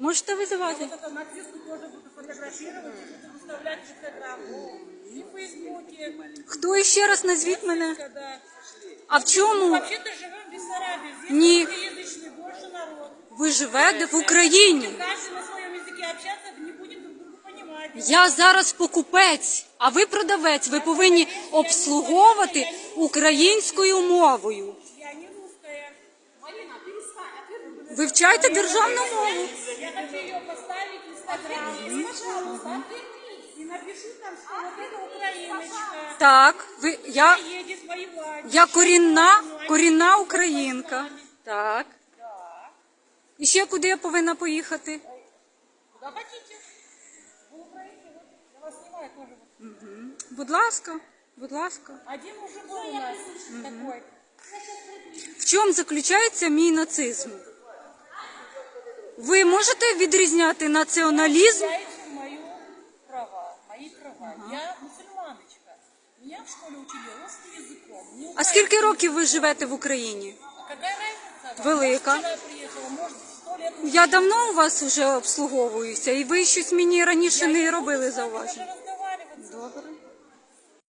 Можете визивати. Вот эту нацистку тоже буду фотографировать и буду выставлять в Инстаграм. И в Фейсбуке. Хто іще раз назвіть мене? Когда... А в чому Вообще-то живем в Бессарабии. Здесь Не. русскоязычный больше народ. ви живете в Україні? Каждый на своем языке общаться, не будем друг друга понимать. Я зараз покупець, а ви продавець. Ви повинні обслуговувати українською мовою. Я не русская. Марина, перестань. а Вивчайте державну мову. Пожалуйста, И напиши там, что вот это украиночка. Так, ви я, Едет воевать. я корінна, корінна українка. Так. І ще куди я повинна поїхати? Куда хотите? В Украине. Вот Я вас снимаю тоже. Будь ласка, будь ласка. Один уже был у нас такой. В чому заключається мій нацизм? Ви можете відрізняти націоналізм? Мою права, мои права. Я мусульманочка. Меня в школе учили русским языком. Не А скільки років ви живете в Україні? Какая разница? Велика. Может, вчера приехала, может, сто лет. Я давно у вас вже обслуговуюся, і ви щось мені раніше не робили зауваження. Даже